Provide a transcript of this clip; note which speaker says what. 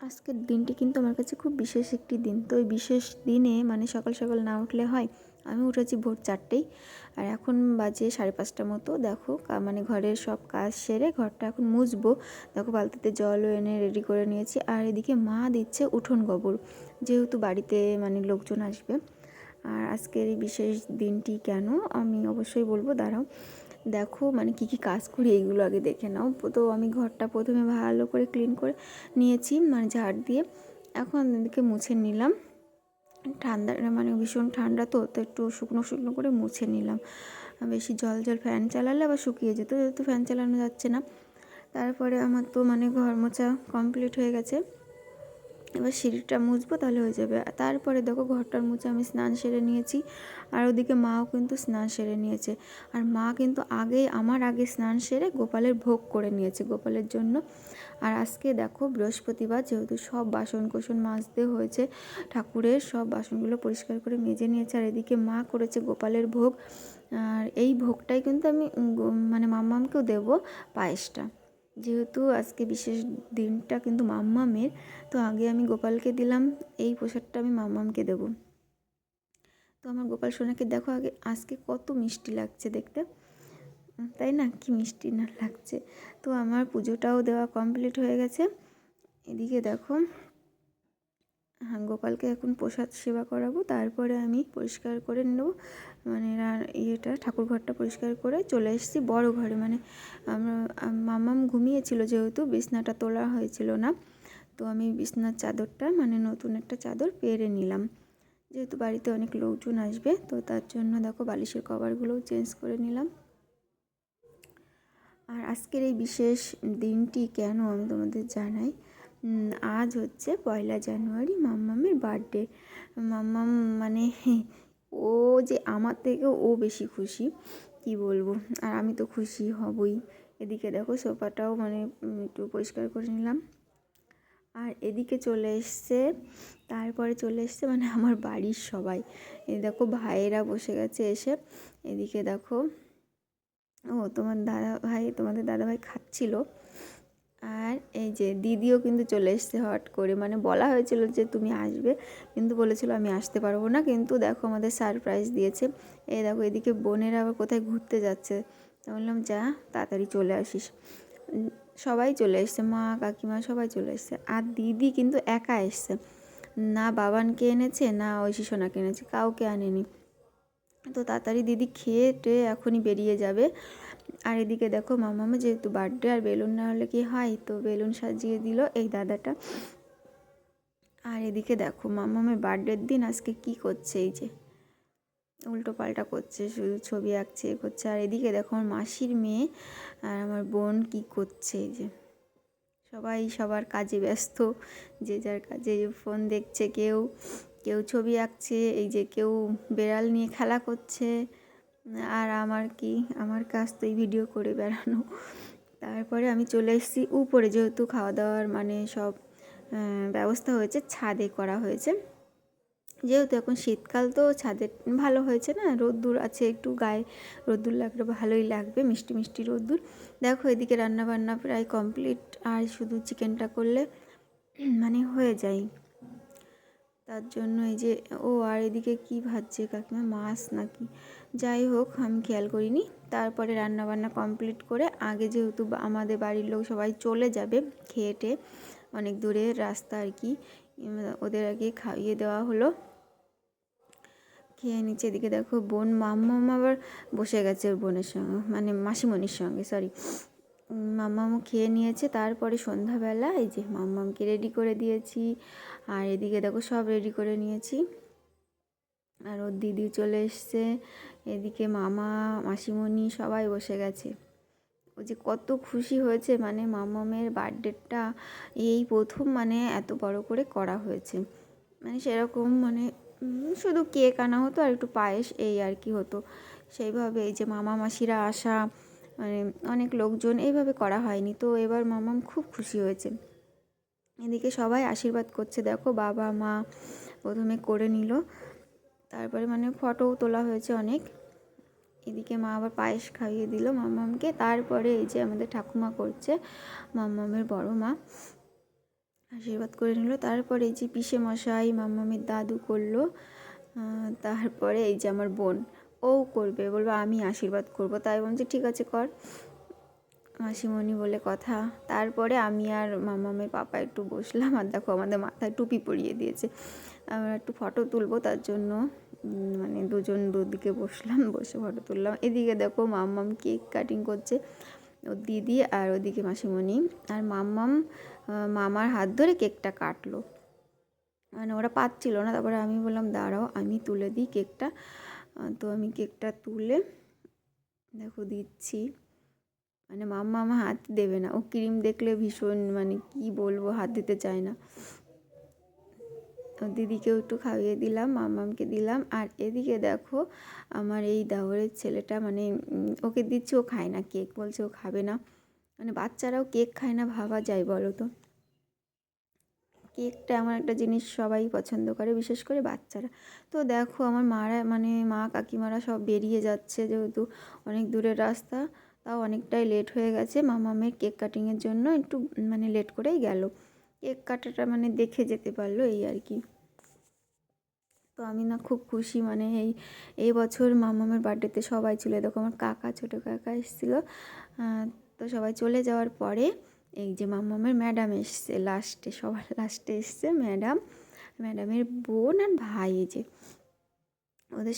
Speaker 1: আজকের দিনটি কিন্তু আমার কাছে খুব বিশেষ একটি দিন। তো ওই বিশেষ দিনে মানে সকাল সকাল না উঠলে হয়, আমি উঠেছি ভোর চারটেই। আর এখন বাজে সাড়ে পাঁচটা মতো, দেখো মানে ঘরের সব কাজ সেরে ঘরটা এখন মুছবো। দেখো, বালতিতে জলও এনে রেডি করে নিয়েছি। আর এদিকে মা দিচ্ছে উঠোন গোবর, যেহেতু বাড়িতে মানে লোকজন আসবে। আর আজকের এই বিশেষ দিনটি কেন, আমি অবশ্যই বলব, দাঁড়াও। দেখো মানে কি কি কাজ করি এইগুলো আগে দেখে নাও। তো আমি ঘরটা প্রথমে ভালো করে ক্লিন করে নিয়েছি মানে ঝাড় দিয়ে। এখন এদিকে মুছে নিলাম। ঠান্ডা মানে ভীষণ ঠান্ডা তো তো একটু শুকনো শুকনো করে মুছে নিলাম। বেশি জল জল ফ্যান চালালে আবার শুকিয়ে যেত, যেহেতু ফ্যান চালানো যাচ্ছে না। তারপরে আমার তো মানে ঘর মোছা কমপ্লিট হয়ে গেছে। এবার সিঁড়িটা মুছবো তাহলে হয়ে যাবে। তারপরে দেখো ঘরটার মুছে আমি স্নান সেরে নিয়েছি। আর ওদিকে মাও কিন্তু স্নান সেরে নিয়েছে। আর মা কিন্তু আগে আমার আগে স্নান সেরে গোপালের ভোগ করে নিয়েছে গোপালের জন্য। আর আজকে দেখো বৃহস্পতিবার, যেহেতু সব বাসন কোসন মাজতে হয়েছে, ঠাকুরের সব বাসনগুলো পরিষ্কার করে মেজে নিয়েছে। আর এদিকে মা করেছে গোপালের ভোগ। আর এই ভোগটাই কিন্তু আমি মানে মাম্মামকেও দেবো পায়েসটা। যেহেতু আজকে বিশেষ দিনটা কিন্তু মাম্মামের, তো আগে আমি গোপালকে দিলাম, এই প্রসাদটা আমি মাম্মামকে দেব। তো আমার গোপাল সোনাকে দেখো আগে, আজকে কত মিষ্টি লাগছে দেখতে। তাই না? কি মিষ্টি না লাগছে। তো আমার পুজোটাও দেওয়া কমপ্লিট হয়ে গেছে। এদিকে দেখো গোপালকে এখন প্রসাদ সেবা করাবো, তারপরে আমি পরিষ্কার করে নেব। মানে ইয়েটা, ঠাকুর ঘরটা পরিষ্কার করে চলে এসেছি বড় ঘরে। মানে মামাম ঘুমিয়েছিল যেহেতু, বিছনাটা তোলা হয়েছিল না। তো আমি বিছনার চাদরটা মানে নতুন একটা চাদর পেরে নিলাম। যেহেতু বাড়িতে অনেক লোকজন আসবে, তো তার জন্য দেখো বালিশের কভারগুলোও চেঞ্জ করে নিলাম। আর আজকের এই বিশেষ দিনটি কেন আমি তোমাদের জানাই? আজ হচ্ছে পয়লা জানুয়ারি মাম্মামের বার্থডে মাম্মাম মানে ও যে আমার থেকে ও বেশি খুশি, কি বলব? আর আমি তো খুশি হবই। এদিকে দেখো সোফাটাও মানে একটু পরিষ্কার করে নিলাম। আর এদিকে চলে এসছে, তারপরে চলে এসছে মানে আমার বাড়ির সবাই। এই দেখো ভাইয়েরা বসে গেছে এসে। এদিকে দেখো, ও তোমার দাদা ভাই, তোমাদের দাদা ভাই খাচ্ছিল। আর যে দিদিও কিন্তু চলে এসছে হট করে। মানে বলা হয়েছিল যে তুমি আসবে, কিন্তু বলেছিল আমি আসতে পারব না। কিন্তু দেখো আমাদের সারপ্রাইজ দিয়েছে। এই দেখো এদিকে বোনেরা আবার কোথায় ঘুরতে যাচ্ছে। তো বললাম, যা, তাড়াতাড়ি চলে আসিস। সবাই চলে এসছে, মা, কাকিমা সবাই চলে এসছে। আর দিদি কিন্তু একা এসছে। না বাবানকে এনেছে, না ঐশী সোনাকে এনেছে, কাউকে আনেনি। তো তাড়াতাড়ি দিদি খেয়ে টেয়ে এখনই বেরিয়ে যাবে। আর এদিকে দেখো মামামা যেহেতু বার্থডে আর বেলুন না হলে কি হয়? তো বেলুন সাজিয়ে দিল এই দাদাটা। আর এদিকে দেখো মামামের বার্থডের দিন আজকে কি করছে এই যে? উল্টো পাল্টা করছে, শুধু ছবি আঁকছে, এ করছে। আর এদিকে দেখো আমার মাসির মেয়ে আর আমার বোন কি করছে এই যে? সবাই সবার কাজে ব্যস্ত, যে যার কাজে ফোন দেখছে কেউ কেউ ছবি আঁকছে, এই যে কেউ বেড়াল নিয়ে খেলা করছে। আর আমার কি? আমার কাজ তো এই ভিডিও করে বেড়ানো। তারপরে আমি চলে এসেছি উপরে, যেহেতু খাওয়া দাওয়ার মানে সব ব্যবস্থা হয়েছে, ছাদে করা হয়েছে। যেহেতু এখন শীতকাল তো ছাদে ভালো হয়েছে না, রোদ্দুর আছে একটু গায়ে, রোদ্দুর লাগলে ভালোই লাগবে, মিষ্টি মিষ্টি রোদ্দুর। দেখো, এদিকে রান্না বান্না প্রায় কমপ্লিট আর শুধু চিকেনটা করলে মানে হয়ে যায়। তার জন্য এই যে, ও আর এদিকে কি ভাজছে কাকিমা, মাছ নাকি? যাই হোক, আমি খেয়াল করিনি। তারপরে রান্না বান্না কমপ্লিট করে আগে যেহেতু আমাদের বাড়ির লোক সবাই চলে যাবে খেয়েটে অনেক দূরে রাস্তা আর কি ওদের আগে খাইয়ে দেওয়া হলো। খেয়ে নিচ্ছে এদিকে দেখো বোন, মাম্মাম আবার বসে গেছে ওর বোনের সঙ্গে মানে মাসিমণির সঙ্গে সরি মাম্মামও খেয়ে নিয়েছে, তারপরে সন্ধ্যাবেলা এই যে মাম্মামকে রেডি করে দিয়েছি, আর এদিকে দেখো সব রেডি করে নিয়েছি। আর ওর দিদি চলে এসছে, এদিকে মামা, মাসিমণি সবাই বসে গেছে। ও যে কত খুশি হয়েছে মানে মামামের বার্থডেটা এই প্রথম মানে এত বড় করে করা হয়েছে। মানে সেরকম মানে শুধু কেক আনা হতো আর একটু পায়েস এই আর কি হতো। সেইভাবে এই যে মামা মাসিরা আসা মানে অনেক লোকজন এইভাবে করা হয়নি। তো এবার মামাম খুব খুশি হয়েছে। এদিকে সবাই আশীর্বাদ করছে, দেখো বাবা, মা প্রথমে করে নিল, তারপরে মানে ফটোও তোলা হয়েছে অনেক। এদিকে মা আবার পায়েস খাইয়ে দিল মাম্মামকে তারপরে এই যে আমাদের ঠাকুমা করছে মাম্মামের বড় মা, আশীর্বাদ করে নিল। তারপরে এই যে পিসে মশাই মাম্মামের দাদু করল তারপরে এই যে আমার বোন। ও করবে, বলবে আমি আশীর্বাদ করব। তাই বলছি, ঠিক আছে, কর। মাসিমণি বলে, কথা। তারপরে আমি আর মামামের পাপা একটু বসলাম আর দেখো আমাদের মাথায় টুপি পরিয়ে দিয়েছে। আমরা একটু ফটো তুলবো, তার জন্য মানে দুজন দুদিকে বসলাম, বসে ফটো তুললাম। এদিকে দেখো মাম্মাম কেক কাটিং করছে, ওর দিদি আর ওদিকে মাসিমণি। আর মাম্মাম মামার হাত ধরে কেকটা কাটলো। মানে ওরা পাচ্ছিল না, তারপরে আমি বললাম, দাঁড়াও, আমি তুলে দিই কেকটা। তো আমি কেকটা তুলে, দেখো দিচ্ছি। মানে মাম্মা আমার হাত দেবে না। ও ক্রিম দেখলে ভীষণ মানে কি বলব, হাত দিতে চায় না। দিদিকেও একটু খাইয়ে দিলাম, মাম্মামকে দিলাম। আর এদিকে দেখো, আমার এই দাওয়ারের ছেলেটা মানে ওকে দিচ্ছি, ও খায় না কেক। বলছে ও খাবে না। মানে বাচ্চারাও কেক খায় না, ভাবা যায় বলো তো। কেকটা এমন একটা জিনিস সবাই পছন্দ করে, বিশেষ করে বাচ্চারা। তো দেখো আমার মারা মানে মা কাকিমারা সব বেরিয়ে যাচ্ছে যেহেতু অনেক দূরের রাস্তা, তাও অনেকটাই লেট হয়ে গেছে। মামামের কেক কাটিংয়ের জন্য একটু মানে লেট করেই গেল। কেক কাটাটা মানে দেখে যেতে পারল এই আর কি। তো আমি না খুব খুশি মানে এই এই বছর মামামের বার্থডেতে সবাই ছিল। দেখো আমার কাকা, ছোটো কাকা এসেছিল। তো সবাই চলে যাওয়ার পরে এই যে মামামের ম্যাডাম এসছে, লাস্টে, সবার লাস্টে এসছে ম্যাডাম। ম্যাডামের বোন আর ভাই এই যে। ওদের